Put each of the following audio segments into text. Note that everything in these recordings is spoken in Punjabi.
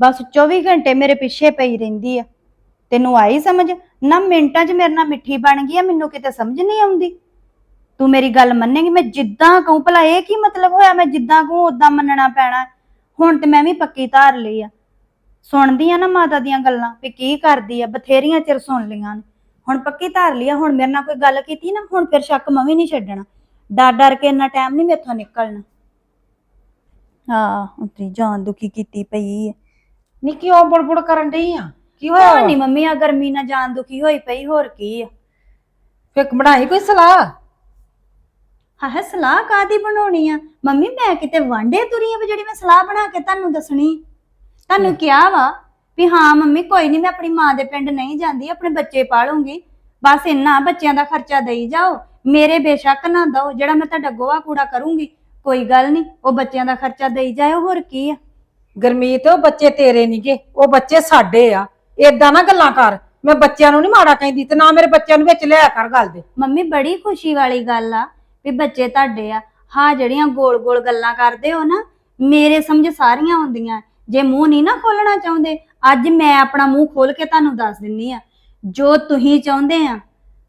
ਬਸ 24 ਘੰਟੇ ਮੇਰੇ ਪਿੱਛੇ ਪਈ ਰਹਿੰਦੀ ਆ। ਤੈਨੂੰ ਆਈ ਸਮਝ? ਨਾ ਮਿੰਟਾਂ 'ਚ ਮੇਰੇ ਨਾਲ ਮਿੱਠੀ ਬਣ ਗਈ ਆ, ਮੈਨੂੰ ਕਿਤੇ ਸਮਝ ਨਹੀਂ ਆਉਂਦੀ। ਤੂੰ ਮੇਰੀ ਗੱਲ ਮੰਨੇਗੀ? ਮੈਂ ਜਿੱਦਾਂ ਕਹੂੰ, ਭਲਾ ਇਹ ਕੀ ਮਤਲਬ ਹੋਇਆ? ਮੈਂ ਜਿੱਦਾਂ ਕਹੂੰ ਉਦਾਂ ਮੰਨਣਾ ਪੈਣਾ। ਹੁਣ ਤੇ ਮੈਂ ਵੀ ਪੱਕੀ ਧਾਰ ਲਈ ਆ। ਸੁਣਦੀ ਆ ਨਾ ਮਾਤਾ ਦੀਆਂ ਗੱਲਾਂ ਵੀ ਕੀ ਕਰਦੀ ਆ, ਬਥੇਰੀਆਂ ਚਿਰ ਸੁਣ ਲੀਆਂ ਨੇ। ਹੁਣ ਪੱਕੀ ਧਾਰ ਲਈ ਆ, ਹੁਣ ਮੇਰੇ ਨਾਲ ਕੋਈ ਗੱਲ ਕੀਤੀ ਨਾ, ਹੁਣ ਫਿਰ ਸ਼ੱਕ ਮੈਂ ਵੀ ਨਹੀਂ ਛੱਡਣਾ। ਡਰ ਡਰ ਕੇ ਇੰਨਾ ਟਾਈਮ ਨਹੀਂ ਮੇਥੋਂ ਨਿਕਲਣਾ। ਹਾਂ, ਉਤਰੀ ਜਾਨ ਦੁਖੀ ਕੀਤੀ ਪਈ ਹੈ ਨੀ ਕਿਉਂ ਬੁੜਬੁੜ ਕਰਨ ਡਈ ਆ? ਕੀ ਹੋਇਆ ਨਹੀਂ ਮੰਮੀ ਆ ਗਰਮੀ ਨਾਲ ਜਾਨ ਦੁਖੀ ਹੋਈ ਪਈ ਹੋਰ ਕੀ ਆ? ਫੇਰ ਬਣਾਈ ਕੋਈ ਸਲਾਹ? ਹਾਂ ਹੈ ਸਲਾਹ ਕਾਦੀ ਬਣਾਉਣੀ ਆ? ਮੰਮੀ ਮੈਂ ਕਿਤੇ ਵਾਂਡੇ ਤੁਰੀ ਆ ਵੀ ਜਿਹੜੀ ਮੈਂ ਸਲਾਹ ਬਣਾ ਕੇ ਤੁਹਾਨੂੰ ਦੱਸਣੀ। ਤੁਹਾਨੂੰ ਕਿਹਾ ਵਾ ਵੀ ਹਾਂ ਮੰਮੀ ਕੋਈ ਨਹੀਂ ਮੈਂ ਆਪਣੀ ਮਾਂ ਦੇ ਪਿੰਡ ਨਹੀਂ ਜਾਂਦੀ ਆਪਣੇ ਬੱਚੇ ਪਾਲੂੰਗੀ। ਬਸ ਇੰਨਾ ਬੱਚਿਆਂ ਦਾ ਖਰਚਾ ਦੇਈ ਜਾਓ। ਮੇਰੇ ਬੇਸ਼ੱਕ ਨਾ ਦੋ ਜਿਹੜਾ ਮੈਂ ਤੁਹਾਡਾ ਗੋਹਾ ਕੂੜਾ ਕਰੂੰਗੀ। ਕੋਈ ਗੱਲ ਨਹੀਂ ਉਹ ਬੱਚਿਆਂ ਦਾ ਖਰਚਾ ਦੇਈ ਜਾਇਓ ਹੋਰ ਕੀ ਆ? ਗਰਮੀਤ, ਉਹ ਬੱਚੇ ਤੇਰੇ ਨਹੀਂਗੇ ਉਹ ਬੱਚੇ ਸਾਡੇ ਆ। ਏਦਾਂ ਨਾ ਗੱਲਾਂ ਕਰ। ਮੈਂ ਬੱਚਿਆਂ ਨੂੰ ਨਹੀਂ ਮਾੜਾ ਕਹਿੰਦੀ ਤੇ ਨਾ ਮੇਰੇ ਬੱਚਿਆਂ ਨੂੰ ਵਿੱਚ ਲਿਆ ਕਰ ਗੱਲ ਦੇ। ਮੰਮੀ, ਬੜੀ ਖੁਸ਼ੀ ਵਾਲੀ ਗੱਲ ਆ ਵੀ ਬੱਚੇ ਤੁਹਾਡੇ ਆ। ਹਾਂ, ਜਿਹੜੀਆਂ ਗੋਲ-ਗੋਲ ਗੱਲਾਂ ਕਰਦੇ ਹੋ ਨਾ, ਮੇਰੇ ਸਮਝ ਸਾਰੀਆਂ ਹੁੰਦੀਆਂ ਜੇ ਮੂੰਹ ਨਹੀਂ ਨਾ ਖੋਲਣਾ ਚਾਹੁੰਦੇ, ਅੱਜ ਮੈਂ ਆਪਣਾ ਮੂੰਹ ਖੋਲ ਕੇ ਤੁਹਾਨੂੰ ਦੱਸ ਦਿੰਨੀ ਆ। ਜੋ ਤੁਸੀਂ ਚਾਹੁੰਦੇ ਆ,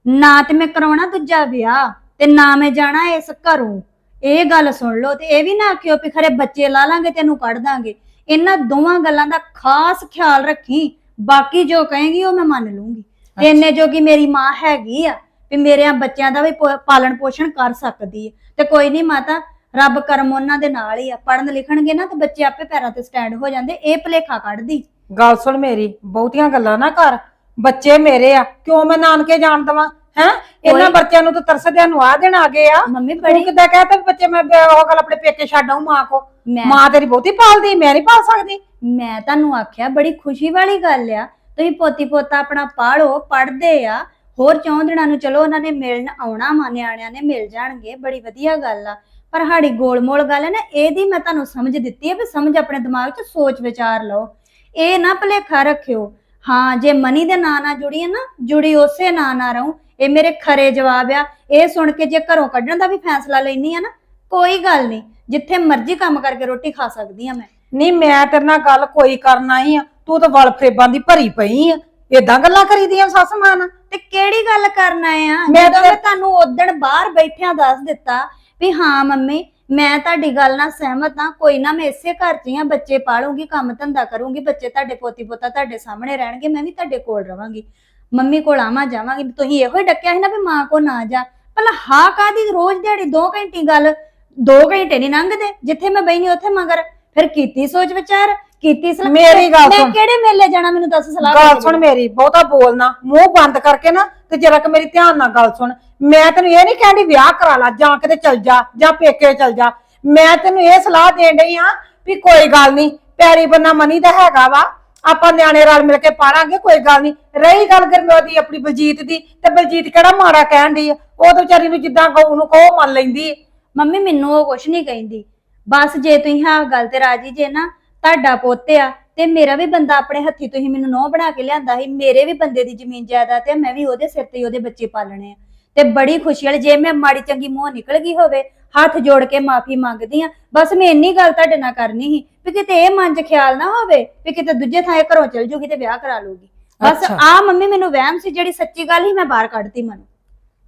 ਨਾ ਤੇ ਮੈਂ ਕਰਾਉਣਾ ਦੂਜਾ ਵਿਆਹ ਤੇ ਨਾ ਮੈਂ ਜਾਣਾ ਇਸ ਘਰੋਂ। ਇਹ ਗੱਲ ਸੁਣ ਲਓ ਤੇ ਇਹ ਵੀ ਨਾ ਆਖਿਓ ਵੀ ਖਰੇ ਬੱਚੇ ਲਾ ਲਾਂਗੇ ਤੈਨੂੰ ਕੱਢ ਦਾਂਗੇ। ਇਹਨਾਂ ਦੋਵਾਂ ਗੱਲਾਂ ਦਾ ਖਾਸ ਖਿਆਲ ਰੱਖੀ। ਬਾਕੀ ਜੋ ਕਹੇਗੀ ਉਹ ਮੈਂ ਮੰਨ ਲੂੰਗੀ। ਤੇ ਇੰਨੇ ਜੋਗੀ ਮੇਰੀ ਮਾਂ ਹੈਗੀ ਆ ਵੀ ਮੇਰੇ ਬੱਚਿਆਂ ਦਾ ਵੀ ਪੋ- ਪਾਲਣ ਪੋਸ਼ਣ ਕਰ ਸਕਦੀ ਹੈ ਤੇ ਕੋਈ ਨਹੀਂ ਮਾਤਾ ਰੱਬ ਕਰਮ ਉਹਨਾਂ ਦੇ ਨਾਲ ਹੀ ਆ। ਪੜਨ ਲਿਖਣਗੇ ਨਾ ਤੇ ਬੱਚੇ ਆਪੇ ਪੈਰਾਂ ਤੇ ਸਟੈਂਡ ਹੋ ਜਾਂਦੇ ਇਹ ਭਲੇਖਾ ਕੱਢਦੀ। ਗੱਲ ਸੁਣ ਮੇਰੀ ਬਹੁਤੀਆਂ ਗੱਲਾਂ ਨਾ ਕਰ। ਬੱਚੇ ਮੇਰੇ ਆ ਕਿਉਂ ਮੈਂ ਨਾਨਕੇ ਜਾਣ ਦਵਾਂ? ਹੈ? ਇਹਨਾਂ ਬੱਚਿਆਂ ਨੂੰ ਤਾਂ ਤਰਸਦਿਆਂ ਨੂੰ ਆ ਦੇਣ ਆ ਗਏ ਆ। ਮੰਮੀ ਤੂੰ ਬੜੀ ਕਿੱਦਾਂ ਕਹਤਾ ਵੀ ਬੱਚੇ ਮੈਂ ਬ- ਉਹ ਗੱਲ ਆਪਣੇ ਪੇਕੇ ਛੱਡ ਆਊਂ ਮਾਂ ਕੋ। ਮੈਂ ਮਾਂ ਤੇਰੀ ਬਹੁਤੀ ਪਾਲਦੀ ਮੈਂ ਨਹੀਂ ਪਾਲ ਸਕਦੀ। ਮੈਂ ਤੁਹਾਨੂੰ ਆਖਿਆ ਬੜੀ ਖੁਸ਼ੀ ਵਾਲੀ ਗੱਲ ਆ। ਤੁਸੀਂ ਪੋਤੀ ਪੋਤਾ ਆਪਣਾ ਪਾੜੋ ਪੜਦੇ ਆ। ਹੋਰ ਚੌਂ ਦਿਨਾਂ ਨੂੰ ਚਲੋ ਉਹਨਾਂ ਨੇ ਮਿਲਣ ਆਉਣਾ ਮਾ ਨਿਆਣਿਆਂ ਨੇ ਮਿਲ ਜਾਣਗੇ ਬੜੀ ਵਧੀਆ ਗੱਲ ਆ। ਪਰ ਸਾਡੀ ਗੋਲਮੋਲ ਗੱਲ ਹੈ ਨਾ ਇਹਦੀ ਮੈਂ ਤੁਹਾਨੂੰ ਸਮਝ ਦਿੱਤੀ ਹੈ ਵੀ ਸਮਝ ਆਪਣੇ ਦਿਮਾਗ 'ਚ ਸੋਚ ਵਿਚਾਰ ਲਓ। ਇਹ ਨਾ ਭਲੇਖਾ ਰੱਖਿਓ। ਹਾਂ ਜੇ ਮਨੀ ਦੇ ਨਾਂ ਨਾਲ ਜੁੜੀ ਹੈ ਨਾ ਜੁੜੀ ਉਸੇ ਨਾਂ ਨਾਲ ਰਹੂੰ। ਇਹ ਮੇਰੇ ਖਰੇ ਜਵਾਬ ਆ। ਇਹ ਸੁਣ ਕੇ ਜੇ ਘਰੋਂ ਕੱਢਣ ਦਾ ਵੀ ਫੈਸਲਾ ਲੈਣੀ ਆ ਨਾ ਕੋਈ ਗੱਲ ਨਹੀਂ। ਜਿੱਥੇ ਮਰਜ਼ੀ ਕੰਮ ਕਰਕੇ ਰੋਟੀ ਖਾ ਸਕਦੀ ਆ ਮੈਂ। ਨਹੀਂ ਮੈਂ ਤੇਰੇ ਨਾਲ ਗੱਲ ਕੋਈ ਕਰਨ ਆਈ ਆ। ਤੂੰ ਤਾਂ ਵਲ ਫਰੇਬਾਂ ਦੀ ਭਰੀ ਪਈ ਆ। ਏਦਾਂ ਗੱਲਾਂ ਕਰੀਦੀਆਂ ਸੱਸ ਮਾਂ ਨਾਲ? ਤੇ ਕਿਹੜੀ ਗੱਲ ਕਰਨਾ ਆ? ਮੈਂ ਤੇ- ਮੈਂ ਤੁਹਾਨੂੰ ਉਦਣ ਬਾਹਰ ਬੈਠਿਆਂ ਦੱਸ ਦਿੱਤਾ ਵੀ ਹਾਂ ਮੰਮੀ ਮੈਂ ਤੁਹਾਡੀ ਗੱਲ ਨਾਲ ਸਹਿਮਤ ਹਾਂ ਕੋਈ ਨਾ ਮੈਂ ਇਸੇ ਘਰ 'ਚ ਹੀ ਬੱਚੇ ਪਾਲੂੰਗੀ ਕੰਮ ਧੰਦਾ ਕਰੂੰਗੀ ਬੱਚੇ ਤੁਹਾਡੇ ਪੋਤੀ ਪੋਤਾ ਤੁਹਾਡੇ ਸਾਹਮਣੇ ਰਹਿਣਗੇ ਮੈਂ ਵੀ ਤੁਹਾਡੇ ਕੋਲ ਰਵਾਂਗੀ। ਮੰਮੀ ਕੋਲ ਆਵਾਂ ਜਾਵਾਂਗੀ। ਤੁਸੀਂ ਇਹੋ ਹੀ ਡੱਕਿਆ ਸੀ ਨਾ ਵੀ ਮਾਂ ਕੋ ਨਾ ਜਾ। ਭਲਾ ਹਾਂ ਕਾਦੀ ਰੋਜ਼ ਦਿਹਾੜੀ 2 ਘੰਟੇ ਗੱਲ 2 ਘੰਟੇ ਨਹੀਂ ਲੰਘਦੇ? ਜਿੱਥੇ ਮੈਂ ਬੈਣੀ ਉੱਥੇ ਮਗਰ। ਫਿਰ ਕੀਤੀ ਸੋਚ ਵਿਚਾਰ ਕੀਤੀ ਸਲਾਹ। ਮੇਰੀ ਗੱਲ ਮੈਂ ਸੁਣ। ਕਿਹੜੇ ਮੇਲੇ ਜਾਣਾ ਮੈਨੂੰ ਦੱਸ ਸਲਾਹ ਗੱਲ। ਸੁਣ ਮੇਰੀ ਬਹੁਤਾ ਬੋਲਣਾ ਮੂੰਹ ਬੰਦ ਕਰਕੇ ਨਾ ਤੇ ਜਰਾ ਕਿ ਮੇਰੀ ਧਿਆਨ ਨਾਲ ਗੱਲ ਸੁਣ। ਮੈਂ ਤੈਨੂੰ ਇਹ ਨਹੀਂ ਕਹਿੰਦੀ ਵਿਆਹ ਕਰਾ ਲਾ ਜਾਂ ਕਿਤੇ ਚਲ ਜਾ ਜਾਂ ਪੇਕੇ ਚਲ ਜਾ। ਮੈਂ ਤੈਨੂੰ ਇਹ ਸਲਾਹ ਦੇਣ ਡਈ ਆ ਵੀ ਕੋਈ ਗੱਲ ਨਹੀਂ ਪਿਆਰੀ ਬੰਨਾ ਮਨੀ ਦਾ ਹੈਗਾ ਵਾ। ਆਪਾਂ ਨਿਆਣੇ ਰਲ ਮਿਲ ਕੇ ਪਾਲਾਂਗੇ, ਕੋਈ ਗੱਲ ਨਹੀਂ। ਰਹੀ ਗੱਲ ਗਰਮਿਓ ਦੀ, ਆਪਣੀ ਬਲਜੀਤ ਦੀ, ਤੇ ਬਲਜੀਤ ਕਿਹੜਾ ਮਾੜਾ ਕਹਿਣ ਡਈ ਆ? ਉਹ ਤਾਂ ਵਿਚਾਰੀ ਨੂੰ ਜਿੱਦਾਂ ਕਹੂ, ਉਹਨੂੰ ਕਹੋ ਮੰਨ ਲੈਂਦੀ ਆ। ਮੰਮੀ, ਮੈਨੂੰ ਉਹ ਕੁਛ ਨਹੀਂ ਕਹਿੰਦੀ। ਬਸ ਜੇ ਤੁਸੀਂ ਹਾਂ ਗੱਲ ਤੇ ਰਾਜੀ, ਜੇ ਨਾ ਤੁਹਾਡਾ ਪੁੱਤ ਆ, ਤੇ ਮੇਰਾ ਵੀ ਬੰਦਾ ਆਪਣੇ ਹੱਥੀ ਤੁਸੀਂ ਮੈਨੂੰ ਨੋਹ ਬਣਾ ਕੇ ਲਿਆਂਦਾ ਸੀ, ਮੇਰੇ ਵੀ ਬੰਦੇ ਦੀ ਜ਼ਮੀਨ ਜਾਇਦਾਦ ਤੇ ਮੈਂ ਵੀ ਉਹਦੇ ਸਿਰ ਤੇ ਹੀ ਉਹਦੇ ਬੱਚੇ ਪਾਲਣੇ ਆ। ਤੇ ਬੜੀ ਖੁਸ਼ੀ ਵਾਲੀ, ਜੇ ਮੈਂ ਮਾੜੀ ਚੰਗੀ ਮੂੰਹ ਨਿਕਲ ਗਈ ਹੋਵੇ, ਹੱਥ ਜੋੜ ਕੇ ਮਾਫੀ ਮੰਗਦੀ ਆ, ਬਸ ਮੈਂ ਇੰਨੀ ਗੱਲ ਤੁਹਾਡੇ ਨਾਲ ਕਰਨੀ ਸੀ ਵੀ ਕਿਤੇ ਇਹ ਮਨ 'ਚ ਖਿਆਲ ਨਾ ਹੋਵੇ ਵੀ ਕਿਤੇ ਦੂਜੇ ਥਾਂ ਇਹ ਘਰੋਂ ਚਲ ਜੂਗੀ ਤੇ ਵਿਆਹ ਕਰਾ ਲੂਗੀ। ਬਸ ਅੱਛਾ। ਆ ਮੰਮੀ ਮੈਨੂੰ ਵਹਿਮ ਸੀ ਜਿਹੜੀ ਸੱਚੀ ਗੱਲ ਹੀ ਮੈਂ ਬਾਹਰ ਕੱਢਤੀ ਮਨ।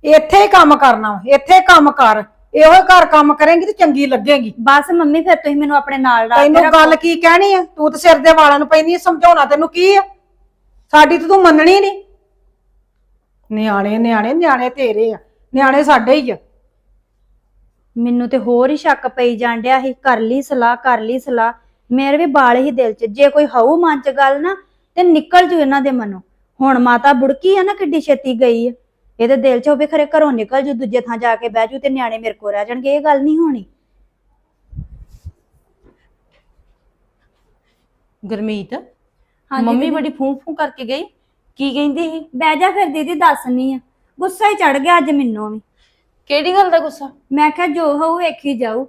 ਇੱਥੇ ਹੀ ਕੰਮ ਕਰਨਾ ਵਾ, ਇੱਥੇ ਕੰਮ ਕਰ ਇਹੋ ਘਰ ਕੰਮ ਕਰੇਂਗੀ ਤੇ ਚੰਗੀ ਲੱਗੇਗੀ। ਬਸ ਮੰਮੀ ਫਿਰ ਤੁਸੀਂ ਮੈਨੂੰ ਆਪਣੇ ਨਾਲ ਰੱਖ ਤੈਨੂੰ। ਗੱਲ ਕੀ ਕਹਿਣੀ ਆ? ਤੂੰ ਤਾਂ ਸਿਰ ਦੇ ਵਾਲਾਂ ਨੂੰ ਪੈਂਦੀ ਆ, ਸਮਝਾਉਣਾ ਤੈਨੂੰ ਕੀ ਆ? ਸਾਡੀ ਤਾਂ ਤੂੰ ਮੰਨਣੀ ਨਹੀਂ। ਨਿਆਣੇ ਨਿਆਣੇ ਨਿਆਣੇ ਤੇਰੇ ਆ ਨਿਆਣੇ ਸਾਡੇ ਹੀ ਆ। ਮੈਨੂੰ ਤੇ ਹੋਰ ਹੀ ਸ਼ੱਕ ਪਈ ਜਾਂਦਿਆ ਸੀ ਕਰ ਲਈ ਸਲਾਹ ਕਰ ਲਈ ਸਲਾਹ। ਮੇਰੇ ਵੀ ਬਾਲ ਹੀ ਦਿਲ 'ਚ। ਜੇ ਕੋਈ ਹਊ ਮਨ 'ਚ ਗੱਲ ਨਾ ਤੇ ਨਿਕਲ ਜੂ ਇਹਨਾਂ ਦੇ ਮਨੋਂ। ਹੁਣ ਮਾਤਾ ਬੁੜਕੀ ਆ ਨਾ ਕਿੱਡੀ ਛੇਤੀ ਗਈ ਆ। ਇਹਦੇ ਦਿਲ 'ਚ ਹੋਵੇ ਖਰੇ ਘਰੋਂ ਨਿਕਲ ਜੂ ਦੂਜੇ ਥਾਂ ਜਾ ਕੇ ਬਹਿ ਜੂ ਤੇ ਨਿਆਣੇ ਮੇਰੇ ਕੋਲ ਰਹਿ ਜਾਣਗੇ ਇਹ ਗੱਲ ਨਹੀਂ ਹੋਣੀ। ਗੁਰਮੀਤ ਹਾਂਜੀ ਮੰਮੀ। ਬੜੀ ਫੂੰ ਫੂੰ ਕਰਕੇ ਗਈ। ਕੀ ਕਹਿੰਦੀ ਸੀ? ਬਹਿ ਜਾ ਫਿਰ ਦੀਦੀ ਦੱਸਣੀ ਆ। ਗੁੱਸਾ ਹੀ ਚੜ ਗਿਆ ਅੱਜ ਮੈਨੂੰ ਵੀ। ਕਿਹੜੀ ਗੱਲ ਦਾ ਗੁੱਸਾ? ਮੈਂ ਕਿਹਾ ਜੋ ਹੋਊ ਵੇਖੀ ਜਾਊ।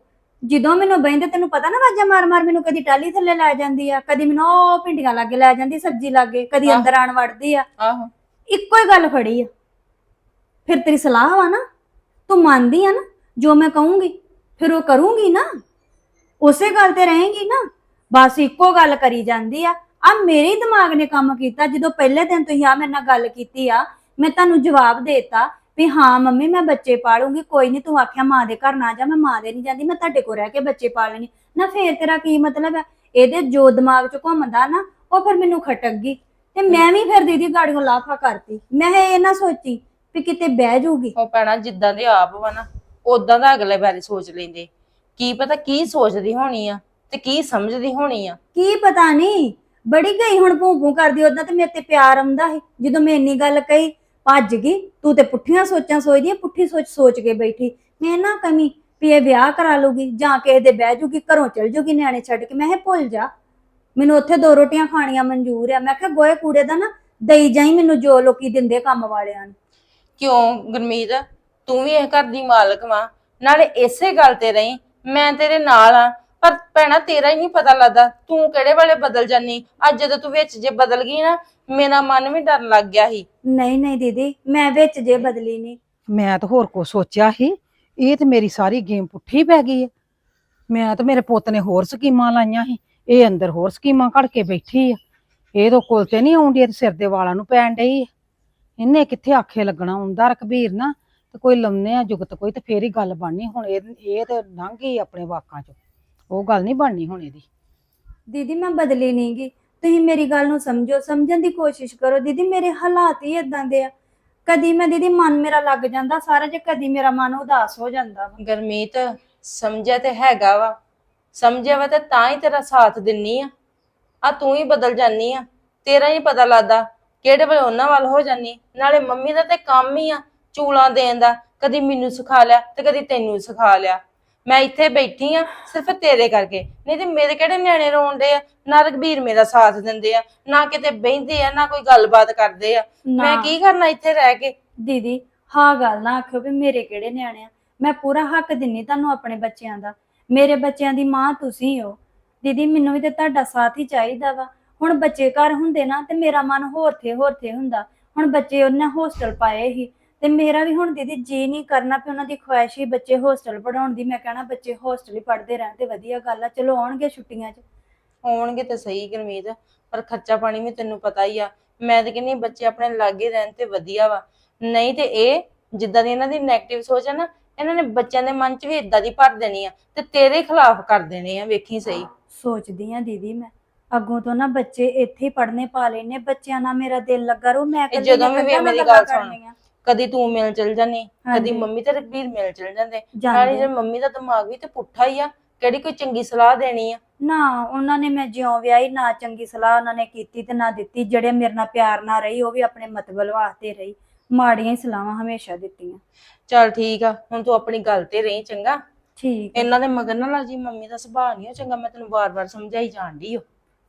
ਜਦੋਂ ਮੈਨੂੰ ਬਹਿੰਦੇ ਤੈਨੂੰ ਪਤਾ ਨਾ ਵਾਜਾ ਮਾਰ ਮਾਰ ਮੈਨੂੰ ਕਦੀ ਟਾਲੀ ਥੱਲੇ ਲੈ ਜਾਂਦੀ ਆ ਕਦੀ ਮੈਨੂੰ ਉਹ ਭਿੰਡੀਆਂ ਲਾਗੇ ਲੈ ਜਾਂਦੀ ਸਬਜ਼ੀ ਲਾਗੇ ਕਦੀ। ਅੰਦਰ ਆਣ ਵੜਦੀ ਆ। ਆਹੋ। ਇੱਕੋ ਹੀ ਗੱਲ ਫੜੀ ਆ। ਫਿਰ ਤੇਰੀ ਸਲਾਹ ਵਾ ਨਾ ਤੂੰ ਮੰਨਦੀ ਆ ਨਾ ਜੋ ਮੈਂ ਕਹੂੰਗੀ ਫਿਰ ਉਹ ਕਰੂੰਗੀ ਨਾ। ਉਸੇ ਗੱਲ ਤੇ ਰਹੇਂਗੀ ਨਾ। ਬਸ ਇੱਕੋ ਗੱਲ ਕਰੀ ਜਾਂਦੀ ਆ। ਆ ਮੇਰੇ ਹੀ ਦਿਮਾਗ ਨੇ ਕੰਮ ਕੀਤਾ ਜਦੋਂ ਪਹਿਲੇ ਦਿਨ ਤੁਸੀਂ ਆ ਮੇਰੇ ਨਾਲ ਗੱਲ ਕੀਤੀ ਆ ਮੈਂ ਤੁਹਾਨੂੰ ਜਵਾਬ ਦੇਤਾ ਵੀ ਹਾਂ ਮੰਮੀ ਮੈਂ ਬੱਚੇ ਪਾਲੂੰਗੀ ਕੋਈ ਨਹੀਂ ਤੂੰ ਆਖਿਆ ਮਾਂ ਦੇ ਘਰ ਨਾ ਜਾ ਮੈਂ ਮਾਂ ਦੇ ਨਹੀਂ ਜਾਂਦੀ ਮੈਂ ਤੁਹਾਡੇ ਕੋਲ ਰਹਿ ਕੇ ਬੱਚੇ ਪਾਲਣੇ ਨਾ ਫੇਰ ਤੇਰਾ ਕੀ ਮਤਲਬ ਹੈ? ਇਹਦੇ ਜੋ ਦਿਮਾਗ 'ਚ ਘੁੰਮਦਾ ਨਾ ਉਹ ਫਿਰ ਮੈਨੂੰ ਖਟਕ ਗਈ। ਤੇ ਮੈਂ ਵੀ ਫਿਰ ਦੀਦੀ ਗਾੜੀਆਂ ਲਾਫਾ ਕਰਤੀ। ਮੈਂ ਇਹ ਨਾ ਸੋਚੀ ਵੀ ਕਿਤੇ ਬਹਿ ਜਾਊਗੀ। ਉਹ ਭੈਣਾ ਜਿੱਦਾਂ ਦੇ ਆਪ ਵਾ ਨਾ ਉਦਾਂ ਦਾ ਅਗਲੇ ਬਾਰੇ ਸੋਚ ਲੈਂਦੇ। ਕੀ ਪਤਾ ਕੀ ਸੋਚਦੀ ਹੋਣੀ ਆ ਤੇ ਕੀ ਸਮਝਦੀ ਹੋਣੀ ਆ। ਕੀ ਪਤਾ ਨਹੀਂ ਬੜੀ ਗਈ ਹੁਣ ਭੂੰ ਭੂੰ ਕਰਦੀ ਉਦਾਂ ਤੇ ਮੇਰੇ ਤੇ ਪਿਆਰ ਆਉਂਦਾ ਸੀ। ਜਦੋਂ ਮੈਂ ਇੰਨੀ ਗੱਲ ਕਹੀ ਭੱਜ ਗਈ, ਤੂੰ ਤੇ ਪੁੱਠੀਆਂ ਸੋਚਾਂ ਸੋਚਦੀ ਆ, ਪੁੱਠੀ ਸੋਚ ਸੋਚ ਕੇ ਬੈਠੀ। ਮੈਂ ਨਾ ਕਮੀ ਵੀ ਇਹ ਵਿਆਹ ਕਰਾ ਲੂਗੀ ਜਾਂ ਕਿਸੇ ਦੇ ਬਹਿ ਜੂਗੀ, ਘਰੋਂ ਚਲ ਜੂਗੀ ਨਿਆਣੇ ਛੱਡ ਕੇ। ਮੈਂ ਇਹ ਭੁੱਲ ਜਾ। ਮੈਨੂੰ ਉੱਥੇ ਦੋ ਰੋਟੀਆਂ ਖਾਣੀਆਂ ਮਨਜ਼ੂਰ ਆ। ਮੈਂ ਕਿਹਾ ਗੋਏ ਕੂੜੇ ਦਾ ਨਾ ਦਈ ਜਾਈ ਮੈਨੂੰ ਜੋ ਲੋਕੀ ਦਿੰਦੇ ਕੰਮ ਵਾਲਿਆਂ ਨੂੰ। ਕਿਉਂ ਗੁਰਮੀਤ? ਤੂੰ ਵੀ ਇਹ ਘਰ ਦੀ ਮਾਲਕ ਵਾਂ। ਨਾਲੇ ਇਸੇ ਗੱਲ ਤੇ ਰਹੀ, ਮੈਂ ਤੇਰੇ ਨਾਲ ਆ। ਪਰ ਭੈਣਾ ਤੇਰਾ ਹੀ ਨਹੀਂ ਪਤਾ ਲੱਗਦਾ। ਤੂੰ ਕਿਹੜੇ ਵੇਲੇ ਬਦਲ ਜਾਨੀ? ਅੱਜ ਜਦੋਂ ਤੂੰ ਵਿੱਚ ਜੇ ਬਦਲ ਗਈ ਨਾ ਮੇਰਾ ਮਨ ਵੀ ਡਰਨ ਲੱਗ ਗਿਆ ਸੀ। ਨਹੀਂ ਨਹੀਂ ਦੀਦੀ ਮੈਂ ਵਿੱਚ ਜੇ ਬਦਲੀ ਨਹੀਂ ਮੈਂ ਤਾਂ ਹੋਰ ਕੋ ਸੋਚਿਆ ਸੀ। ਇਹ ਤੇ ਮੇਰੀ ਸਾਰੀ ਗੇਮ ਪੁੱਠੀ ਪੈ ਗਈ ਹੈ ਮੈਂ ਤਾਂ ਮੇਰੇ ਪੁੱਤ ਨੇ ਹੋਰ ਸਕੀਮਾਂ ਲਾਈਆਂ ਸੀ। ਇਹ ਅੰਦਰ ਹੋਰ ਸਕੀਮਾਂ ਘੜ ਕੇ ਬੈਠੀ ਆ। ਇਹ ਤਾਂ ਕੋਲ ਤੇ ਨਹੀਂ ਆਉਂਦੀ ਇਹ ਤਾਂ ਸਿਰ ਦੇ ਵਾਲਾਂ ਨੂੰ ਪੈਣ ਡਈ ਆ। ਇਹਨੇ ਕਿੱਥੇ ਆਖੇ ਲੱਗਣਾ? ਹੁੰਦਾ ਰਕਬੀਰ ਨਾ ਤੇ ਕੋਈ ਲੰਮਨੇ ਆ ਜੁਗਤ ਕੋਈ ਤੇ ਫੇਰ ਹੀ ਗੱਲ ਬਣਨੀ। ਹੁਣ ਇਹ ਇਹ ਤੇ ਲੰਘ ਗਈ ਆਪਣੇ ਵਾਕਾਂ ਚ। ਉਹ ਗੱਲ ਨਹੀਂ ਬਣਨੀ ਹੁਣ ਇਹਦੀ। ਦੀਦੀ ਮੈਂ ਬਦਲੀ ਨਹੀਂ ਗੀ। ਤੁਸੀਂ ਮੇਰੀ ਗੱਲ ਨੂੰ ਸਮਝੋ ਸਮਝਣ ਦੀ ਕੋਸ਼ਿਸ਼ ਕਰੋ। ਦੀਦੀ ਮੇਰੇ ਹਾਲਾਤ ਹੀ ਇਦਾਂ ਦੇ ਆ। ਕਦੀ ਮੈਂ ਦੀਦੀ ਮਨ ਮੇਰਾ ਲੱਗ ਜਾਂਦਾ ਸਾਰਾ ਜੇ ਕਦੀ ਮੇਰਾ ਮਨ ਉਦਾਸ ਹੋ ਜਾਂਦਾ ਵਾ। ਗਰਮੀਤ ਸਮਝਿਆ ਤੇ ਹੈਗਾ ਵਾ। ਸਮਝਿਆ ਵਾ ਤੇ ਤਾਂ ਹੀ ਤੇਰਾ ਸਾਥ ਦਿੰਨੀ ਆ। ਆ ਤੂੰ ਹੀ ਬਦਲ ਜਾਨੀ ਆ। ਤੇਰਾ ਹੀ ਪਤਾ ਲੱਗਦਾ ਕਿਹੜੇ ਵੇਲੇ ਉਹਨਾਂ ਵੱਲ ਹੋ ਜਾਨੀ ਨਾਲੇ ਮੰਮੀ ਦਾ ਤੇ ਕੰਮ ਹੀ ਆ ਚੂਲਾਂ ਦੇਣ ਦਾ। ਕਦੀ ਮੈਨੂੰ ਸਿਖਾ ਲਿਆ ਤੇ ਕਦੀ ਤੈਨੂੰ ਸਿਖਾ ਲਿਆ। ਮੈਂ ਇੱਥੇ ਬੈਠੀ ਆ ਸਿਰਫ ਤੇਰੇ ਕਰਕੇ। ਨਹੀਂ ਤੇ ਮੇਰੇ ਕਿਹੜੇ ਨਿਆਣੇ ਰੋਂਦੇ ਆ? ਨਾ ਰਘਬੀਰ ਮੇਰਾ ਸਾਥ ਦਿੰਦੇ ਆ ਨਾ ਕਿਤੇ ਬਹਿੰਦੇ ਆ ਨਾ ਕੋਈ ਗੱਲਬਾਤ ਕਰਦੇ ਆ। ਮੈਂ। ਕੀ ਕਰਨਾ ਇੱਥੇ ਰਹਿ ਕੇ? ਦੀਦੀ ਹਾਂ ਗੱਲ ਨਾ ਆਖਿਓ ਵੀ ਮੇਰੇ ਕਿਹੜੇ ਨਿਆਣੇ ਆ। ਮੈਂ ਪੂਰਾ ਹੱਕ ਦਿੰਨੀ ਤੁਹਾਨੂੰ ਆਪਣੇ ਬੱਚਿਆਂ ਦਾ। ਮੇਰੇ ਬੱਚਿਆਂ ਦੀ ਮਾਂ ਤੁਸੀਂ ਹੋ। ਦੀਦੀ ਮੈਨੂੰ ਵੀ ਤੇ ਤੁਹਾਡਾ ਸਾਥ ਹੀ ਚਾਹੀਦਾ ਵਾ। ਹੁਣ ਬੱਚੇ ਘਰ ਹੁੰਦੇ ਨਾ ਤੇ ਮੇਰਾ ਮਨ ਹੋਰ ਥੇ ਹੋਰ ਥੇ ਹੁੰਦਾ। ਹੁਣ ਬੱਚੇ ਉਹਨਾਂ ਹੋਸਟਲ ਪਾਏ ਸੀ। ਤੇ ਮੇਰਾ ਵੀ ਹੁਣ ਦੀਦੀ ਜੀ ਨਹੀਂ ਕਰਨਾ ਵੀ ਉਹਨਾਂ ਦੀ ਖੁਆਇਸ਼ ਹੀ ਬੱਚੇ ਹੋਸਟਲ ਪੜਾਉਣ ਦੀ। ਮੈਂ ਕਹਿਣਾ ਬੱਚੇ ਹੋਸਟਲ ਹੀ ਪੜ੍ਹਦੇ ਰਹਿਣ ਤੇ ਵਧੀਆ ਗੱਲ ਆ। ਚਲੋ ਆਉਣਗੇ ਛੁੱਟੀਆਂ 'ਚ। ਹੋਣਗੇ ਤੇ ਸਹੀ ਗਰਮੀਤ ਪਰ ਖਰਚਾ ਪਾਣੀ ਵੀ ਤੈਨੂੰ ਪਤਾ ਹੀ ਆ। ਮੈਂ ਤੇ ਕਹਿੰਦੀ ਬੱਚੇ ਆਪਣੇ ਲਾਗੇ ਰਹਿਣ ਤੇ ਵਧੀਆ ਵਾ। ਨਹੀਂ ਤੇ ਇਹ ਜਿੱਦਾਂ ਦੀ ਇਹਨਾਂ ਦੀ 네ਗੇਟਿਵ ਸੋਚ ਆ ਨਾ ਇਹਨਾਂ ਨੇ ਬੱਚਿਆਂ ਦੇ ਮਨ 'ਚ ਵੀ ਇਦਾਂ ਦੀ ਭਰ ਦੇਣੀ ਆ ਤੇ ਤੇਰੇ ਖਿਲਾਫ ਕਰ ਦੇਣੇ ਆ ਵੇਖੀ ਸਹੀ। ਸੋਚਦੀ ਆ ਦੀਦੀ ਮੈਂ। ਅੱਗੋਂ ਤੋਂ ਨਾ ਬੱਚੇ ਇੱਥੇ ਹੀ ਪੜ੍ਹਨੇ ਪਾ ਲੈਨੇ ਬੱਚਿਆਂ ਨਾਲ ਮੇਰਾ ਦਿਲ ਲੱਗਾ ਰੂ ਮੈਂ ਇਹ ਜਦੋਂ ਵੀ ਮੇਰੀ ਗੱਲਾਂ ਗੱਲ ਸੁਣ। ਕਦੀ ਤੂੰ ਮਿਲ ਚਲ ਜਾਨੀ ਕਦੀ। ਮੰਮੀ ਤੇ ਰਘਬੀਰ ਮਿਲ ਚਲ ਜਾਂਦੇ। ਨਾਲੇ ਜਾਂਦੇ ਜੇ ਮੰਮੀ ਦਾ ਦਿਮਾਗ ਵੀ ਤੇ ਪੁੱਠਾ ਹੀ ਆ ਕਿਹੜੀ ਕੋਈ ਚੰਗੀ ਸਲਾਹ ਦੇਣੀ ਆ? ਨਾ ਉਹਨਾਂ ਨੇ ਮੈਂ ਜਿਉਂ ਵਿਆਹੀ ਨਾ ਚੰਗੀ ਸਲਾਹ ਉਹਨਾਂ ਨੇ ਕੀਤੀ ਤੇ ਨਾ ਦਿੱਤੀ। ਜਿਹੜੇ ਮੇਰੇ ਨਾਲ ਪਿਆਰ ਨਾਲ ਰਹੀ ਉਹ ਵੀ ਆਪਣੇ ਮਤਲਬ ਵਾਸਤੇ ਰਹੀ। ਮਾੜੀਆਂ ਹੀ ਸਲਾਹਾਂ ਹਮੇਸ਼ਾ ਦਿੱਤੀਆਂ। ਚੱਲ ਠੀਕ ਆ ਹੁਣ ਤੂੰ ਆਪਣੀ ਗੱਲ ਤੇ ਰਹੀ ਚੰਗਾ। ਠੀਕ। ਇਹਨਾਂ ਦੇ ਮਗਰ ਨਾ ਲੱਗ ਜੀ ਮੰਮੀ ਦਾ ਸੁਭਾਅ ਨਹੀਂ ਚੰਗਾ ਮੈਂ ਤੈਨੂੰ ਵਾਰ-ਵਾਰ ਸਮਝਾਈ ਜਾਣ ਡਈ ਓ।